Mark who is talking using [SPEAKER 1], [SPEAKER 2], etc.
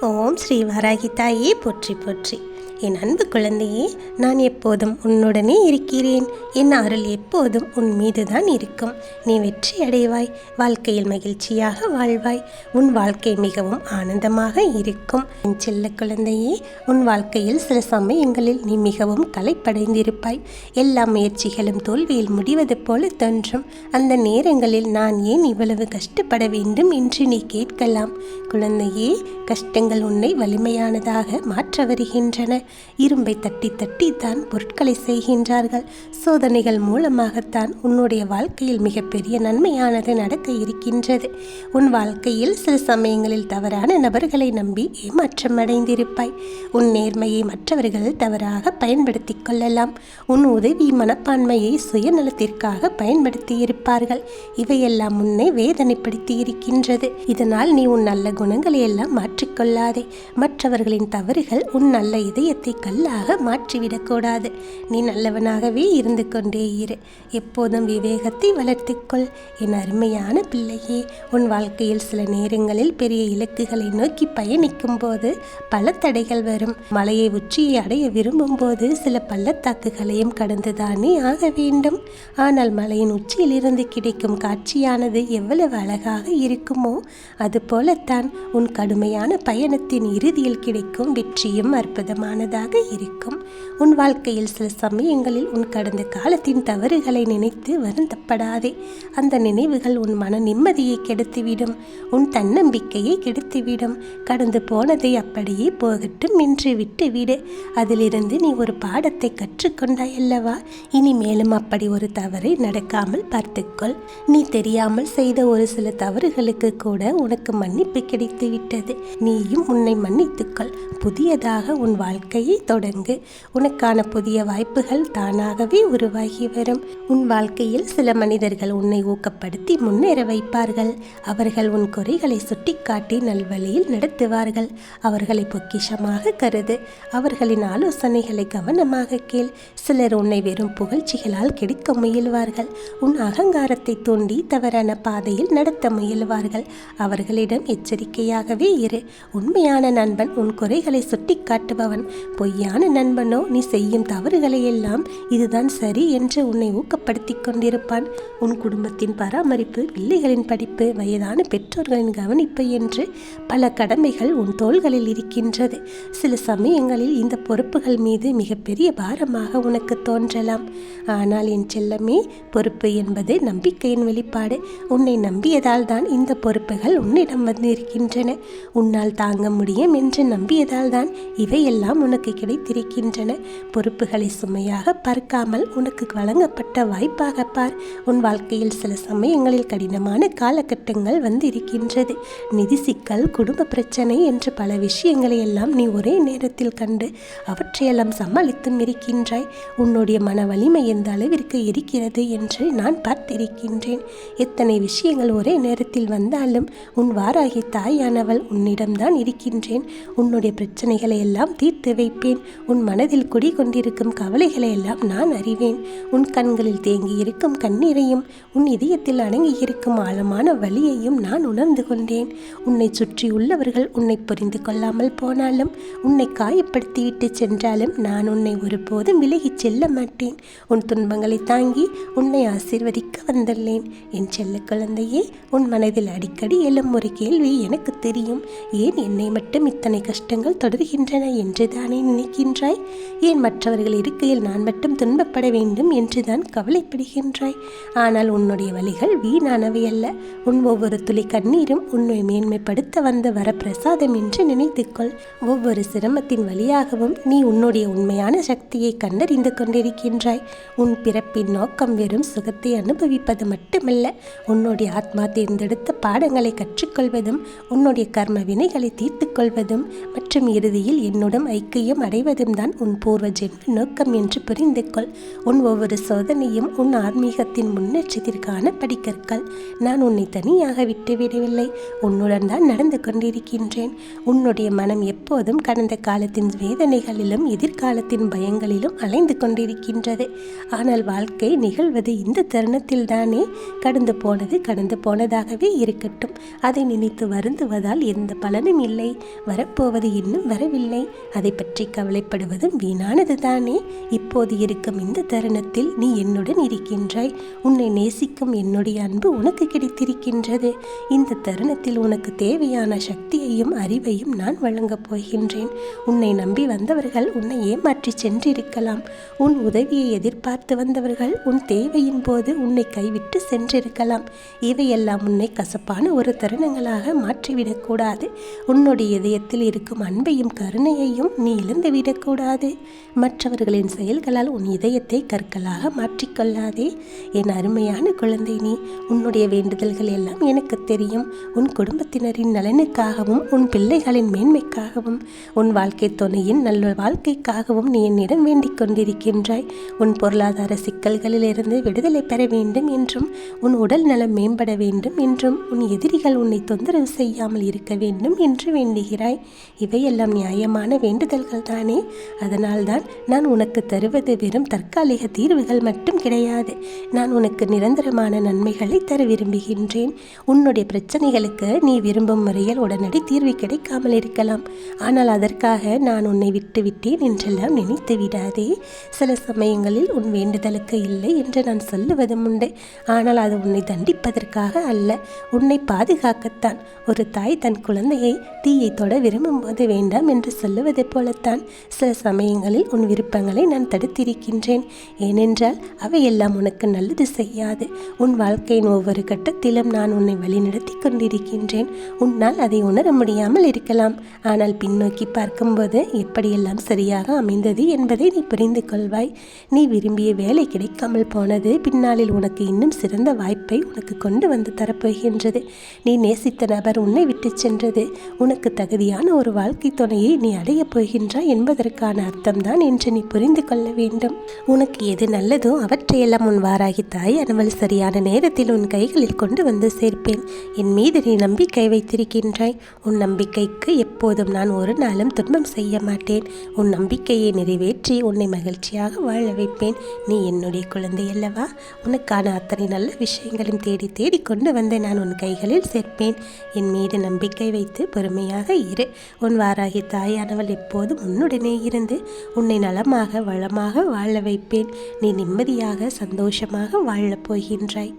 [SPEAKER 1] ஓம் ஸ்ரீ வராகி தாயே போற்றி போற்றி. என் அன்பு குழந்தையே நான் எப்போதும் உன்னுடனே இருக்கிறேன். என் அருள் எப்போதும் உன் மீதுதான் இருக்கும். நீ வெற்றி அடைவாய் வாழ்க்கையில் மகிழ்ச்சியாக வாழ்வாய். உன் வாழ்க்கை மிகவும் ஆனந்தமாக இருக்கும். என் செல்ல குழந்தையே உன் வாழ்க்கையில் சில சமயங்களில் நீ மிகவும் களைப்படைந்திருப்பாய் எல்லா முயற்சிகளும் தோல்வியில் முடிவது போல தோன்றும். அந்த நேரங்களில் நான் ஏன் இவ்வளவு கஷ்டப்பட வேண்டும் என்று நீ கேட்கலாம். குழந்தையே கஷ்டங்கள் உன்னை வலிமையானதாக மாற்ற வருகின்றன. இரும்பை தட்டி தட்டி தான் பொருட்களை செய்கின்றார்கள். சோதனைகள் மூலமாகத்தான் உன்னுடைய வாழ்க்கையில் மிகப்பெரிய நன்மையானது நடக்க இருக்கின்றது. உன் வாழ்க்கையில் சில சமயங்களில் தவறான நபர்களை நம்பி ஏமாற்றம் அடைந்திருப்பாய் உன் நேர்மையை மற்றவர்கள் தவறாக பயன்படுத்திக் கொள்ளலாம். உன் உதவி மனப்பான்மையை சுயநலத்திற்காக பயன்படுத்தி இருப்பார்கள் இவையெல்லாம் உன்னை வேதனைப்படுத்தி இருக்கின்றது இதனால் நீ உன் நல்ல குணங்களை எல்லாம் மாற்றிக்கொள்ளாதே மற்றவர்களின் தவறுகள் உன் நல்ல இதயத்தை கல்லாக மாற்றிவிடக்கூடாது. நீ நல்லவனாகவே இருந்து கொண்டே இரு. எப்போதும் விவேகத்தை வளர்த்துக்கொள். என் அருமையான பிள்ளையே உன் வாழ்க்கையில் சில நேரங்களில் பெரிய இலக்குகளை நோக்கி பயணிக்கும் போது பல தடைகள் வரும். மலையை உச்சியை அடைய விரும்பும் போது சில பள்ளத்தாக்குகளையும் கடந்துதானே ஆக வேண்டும். ஆனால் மலையின் உச்சியிலிருந்து கிடைக்கும் காட்சியானது எவ்வளவு அழகாக இருக்குமோ அதுபோலத்தான் உன் கடுமையான பயணத்தின் இறுதியில் கிடைக்கும் வெற்றியும் பயனுள்ளதாக இருக்கும். உன் வாழ்க்கையில் சில சமயங்களில் உன் கடந்த காலத்தின் தவறுகளை நினைத்து வருந்தப்படாதே. அந்த நினைவுகள் உன் மன நிம்மதியை கெடுத்துவிடும். உன் தன்னம்பிக்கையை கெடுத்துவிடும். கடந்து போனதை அப்படியே போகட்டும் என்று விட்டுவிடு. அதிலிருந்து நீ ஒரு பாடத்தை கற்றுக்கொண்டாய் அல்லவா? இனி மேலும் அப்படி ஒரு தவறை நடக்காமல் பார்த்துக்கொள். நீ தெரியாமல் செய்த ஒரு சில தவறுகளுக்கு கூட உனக்கு மன்னிப்பு கிடைத்து விட்டது நீயும் உன்னை மன்னித்துக்கொள். புதியதாக உன் வாழ்க்கை வாழ்க்கையை தொடங்கு உனக்கான புதிய வாய்ப்புகள் தானாகவே உருவாகி வரும். உன் வாழ்க்கையில் சில மனிதர்கள் உன்னை ஊக்கப்படுத்தி முன்னேற வைப்பார்கள். அவர்கள் உன் குறைகளை சுட்டிக்காட்டி நல்வழியில் நடத்துவார்கள். அவர்களை பொக்கிஷமாக கருது. அவர்களின் ஆலோசனைகளை கவனமாக கேள். சிலர் உன்னை வெறும் புகழ்ச்சிகளால் கெடுக்க முயல்வார்கள். உன் அகங்காரத்தை தூண்டி தவறான பாதையில் நடத்த முயல்வார்கள். அவர்களிடம் எச்சரிக்கையாகவே இரு. உண்மையான நண்பன் உன் குறைகளை சுட்டிக்காட்டுபவன். பொய்யான நண்பனோ நீ செய்யும் தவறுகளை எல்லாம் இதுதான் சரி என்று உன்னை ஊக்கப்படுத்திக் கொண்டிருப்பான். உன் குடும்பத்தின் பராமரிப்பு பிள்ளைகளின் படிப்பு வயதான பெற்றோர்களின் கவனிப்பு என்று பல கடமைகள் உன் தோள்களில் இருக்கின்றது. சில சமயங்களில் இந்த பொறுப்புகள் மீது மிகப்பெரிய பாரமாக உனக்கு தோன்றலாம். ஆனால் என் செல்லமே பொறுப்பு என்பது நம்பிக்கையின் வெளிப்பாடு. உன்னை நம்பியதால் தான் இந்த பொறுப்புகள் உன்னிடம் வந்து இருக்கின்றன உன்னால் தாங்க முடியும் என்று நம்பியதால் தான் இவையெல்லாம் உனக்கு கிடைத்திருக்கின்றன பொறுப்புகளை சுமையாக பார்க்காமல் உனக்கு வழங்கப்பட்ட வாய்ப்பாக பார். உன் வாழ்க்கையில் சில சமயங்களில் கடினமான காலகட்டங்கள் வந்து இருக்கின்றது நிதி சிக்கல் குடும்ப பிரச்சனை என்று பல விஷயங்களை எல்லாம் நீ ஒரே நேரத்தில் கண்டு அவற்றையெல்லாம் சமாளித்தும் இருக்கின்றாய். உன்னுடைய மன வலிமை எந்த அளவிற்கு இருக்கிறது என்று நான் பார்த்திருக்கின்றேன். எத்தனை விஷயங்கள் ஒரே நேரத்தில் வந்தாலும் உன் வாராகி தாயானவள் உன்னிடம்தான் இருக்கின்றேன். உன்னுடைய பிரச்சனைகளை எல்லாம் தீர்த்து வைப்பேன். உன் மனதில் குடிகொண்டிருக்கும் கவலைகளை எல்லாம் நான் அறிவேன். உன் கண்களில் தேங்கி இருக்கும் கண்ணீரையும் உன் இதயத்தில் அடங்கி இருக்கும் ஆழமான வழியையும் நான் உணர்ந்து கொண்டேன். உன்னை சுற்றி உள்ளவர்கள் உன்னை புரிந்து கொள்ளாமல் போனாலும் உன்னை காயப்படுத்திவிட்டு சென்றாலும் நான் உன்னை ஒருபோதும் விலகிச் செல்ல மாட்டேன். உன் துன்பங்களை தாங்கி உன்னை ஆசீர்வதிக்க வந்துள்ளேன். என் செல்ல குழந்தையே உன் மனதில் அடிக்கடி எழும் ஒரு கேள்வி எனக்கு தெரியும். ஏன் என்னை மட்டும் இத்தனை கஷ்டங்கள் தொடர்கின்றன என்றுதானே என்னை நினைக்கின்றாய்? ஏன் மற்றவர்கள் இருக்கையில் நான் மட்டும் துன்பப்பட வேண்டும் என்றுதான் கவலைப்படுகின்றாய்? ஆனால் உன்னுடைய வழிகள் வீணானவை அல்ல. உன் ஒவ்வொரு துளி கண்ணீரும் உன்னை மேன்மைப்படுத்த வந்த வரப்பிரசாதம் என்று நினைத்துக்கொள். ஒவ்வொரு சிரமத்தின் வழியாகவும் நீ உன்னுடைய உண்மையான சக்தியை கண்டறிந்து கொண்டிருக்கின்றாய். உன் பிறப்பின் நோக்கம் வெறும் சுகத்தை அனுபவிப்பது மட்டுமல்ல. உன்னுடைய ஆத்மா தேர்ந்தெடுத்த பாடங்களை கற்றுக்கொள்வதும் உன்னுடைய கர்ம வினைகளை தீர்த்துக்கொள்வதும் மற்றும் இறுதியில் என்னுடன் ஐக்கியம் அடைவதும் தான் உன் பூர்வ ஜென்ம நோக்கம் என்று புரிந்து கொள். உன் ஒவ்வொரு சோதனையும் உன் ஆன்மீகத்தின் முன்னேற்றத்திற்கான படிக்கற்கள். நான் உன்னை தனியாக விட்டுவிடவில்லை உன்னுடன் தான் நடந்து கொண்டிருக்கின்றேன். உன்னுடைய மனம் எப்போதும் கடந்த காலத்தின் வேதனைகளிலும் எதிர்காலத்தின் பயங்களிலும் அலைந்து கொண்டிருக்கின்றது. ஆனால் வாழ்க்கை நிகழ்வது இந்த தருணத்தில் தானே. கடந்து போனது கடந்து போனதாகவே இருக்கட்டும். அதை நினைத்து வருந்துவதால் எந்த பலனும் இல்லை. வரப்போவது இன்னும் வரவில்லை. அதை பற்றி கவலைப்படுவதும் வீணானது தானே இப்போது இருக்கும் இந்த தருணத்தில் நீ என்னுடன் இருக்கின்றாய். உன்னை நேசிக்கும் என்னுடைய அன்பு உனக்கு கிடைத்திருக்கின்றது. இந்த தருணத்தில் உனக்கு தேவையான சக்தியையும் அறிவையும் நான் வழங்கப் போகின்றேன். உன்னை நம்பி வந்தவர்கள் உன்னை ஏமாற்றி சென்றிருக்கலாம். உன் உதவியை எதிர்பார்த்து வந்தவர்கள் உன் தேவையின் போது உன்னை கைவிட்டு சென்றிருக்கலாம். இவையெல்லாம் உன்னை கசப்பான ஒரு தருணங்களாக மாற்றிவிடக்கூடாது உன்னுடைய இதயத்தில் இருக்கும் அன்பையும் கருணையையும் நீ இழந்துவிடக்கூடாது மற்றவர்களின் செயல்களால் உன் இதயத்தை கற்களாக மாற்றிக்கொள்ளாதே. என் அருமையான குழந்தை நீ உன்னுடைய வேண்டுதல்கள் எல்லாம் எனக்கு தெரியும். உன் குடும்பத்தினரின் நலனுக்காகவும் உன் பிள்ளைகளின் மேன்மைக்காகவும் உன் வாழ்க்கை துணையின் நல்ல வாழ்க்கைக்காகவும் நீ என்னிடம் வேண்டிக் கொண்டிருக்கின்றாய். உன் பொருளாதார சிக்கல்களிலிருந்து விடுதலை பெற வேண்டும் என்றும் உன் உடல் நலம் மேம்பட வேண்டும் என்றும் உன் எதிரிகள் உன்னை தொந்தரவு செய்யாமல் இருக்க வேண்டும் என்று வேண்டுகிறாய். இவையெல்லாம் நியாயமான வேண்டுதல் தீர்வுகள் தானே? அதனால்தான் நான் உனக்கு தருவது வெறும் தற்காலிக தீர்வுகள் மட்டும் கிடையாது. நான் உனக்கு நிரந்தரமான நன்மைகளை தர விரும்புகின்றேன். உன்னுடைய பிரச்சனைகளுக்கு நீ விரும்பும் முறையில் உடனடி தீர்வு கிடைக்காமல் இருக்கலாம். ஆனால் அதற்காக நான் உன்னை விட்டு விட்டேன் என்றெல்லாம் நினைத்து விடாதே. சில சமயங்களில் உன் வேண்டுதலுக்கு இல்லை என்று நான் சொல்லுவதும் உண்டு. ஆனால் அது உன்னை தண்டிப்பதற்காக அல்ல. உன்னை பாதுகாக்கத்தான். ஒரு தாய் தன் குழந்தையை தீயை தொட விரும்பும் போது வேண்டாம் என்று சொல்லுவது போல போலத்தான் சில சமயங்களில் உன் விருப்பங்களை நான் தடுத்திருக்கின்றேன். ஏனென்றால் அவையெல்லாம் உனக்கு நல்லது செய்யாது. உன் வாழ்க்கையின் ஒவ்வொரு கட்டத்திலும் நான் உன்னை வழிநடத்தி கொண்டிருக்கின்றேன். உன்னால் அதை உணர முடியாமல் இருக்கலாம். ஆனால் பின்னோக்கி பார்க்கும்போது எப்படியெல்லாம் சரியாக அமைந்தது என்பதை நீ புரிந்து கொள்வாய். நீ விரும்பிய வேலை கிடைக்காமல் போனது பின்னாளில் உனக்கு இன்னும் சிறந்த வாய்ப்பை உனக்கு கொண்டு வந்து தரப்போகின்றது. நீ நேசித்த நபர் உன்னை விட்டு சென்றது. உனக்கு தகுதியான ஒரு வாழ்க்கை துணையை நீ அடையப் போகின்றாய் என்பதற்கான அர்த்தம்தான் என்று நீ புரிந்து கொள்ள வேண்டும். உனக்கு எது நல்லதோ அவற்றையெல்லாம் உன் வாராகி தாய் அனவள் சரியான நேரத்தில் உன் கைகளில் கொண்டு வந்து சேர்ப்பேன். என் மீது நீ நம்பிக்கை வைத்திருக்கின்றாய். உன் நம்பிக்கைக்கு எப்போதும் நான் ஒரு நாளும் துன்பம் செய்ய மாட்டேன். உன் நம்பிக்கையை நிறைவேற்றி உன்னை மகிழ்ச்சியாக வாழ வைப்பேன். நீ என்னுடைய குழந்தை அல்லவா? உனக்கான அத்தனை நல்ல விஷயங்களையும் தேடி தேடி கொண்டு வந்து நான் உன் கைகளில் சேர்ப்பேன். என் மீது நம்பிக்கை வைத்து பொறுமையாக இரு. உன் வாராகி தாயானவள் எப்போதும் உன்னுடனே இருந்து உன்னை நலமாக வளமாக வாழ வைப்பேன். நீ நிம்மதியாக சந்தோஷமாக வாழப் போகின்றாய்.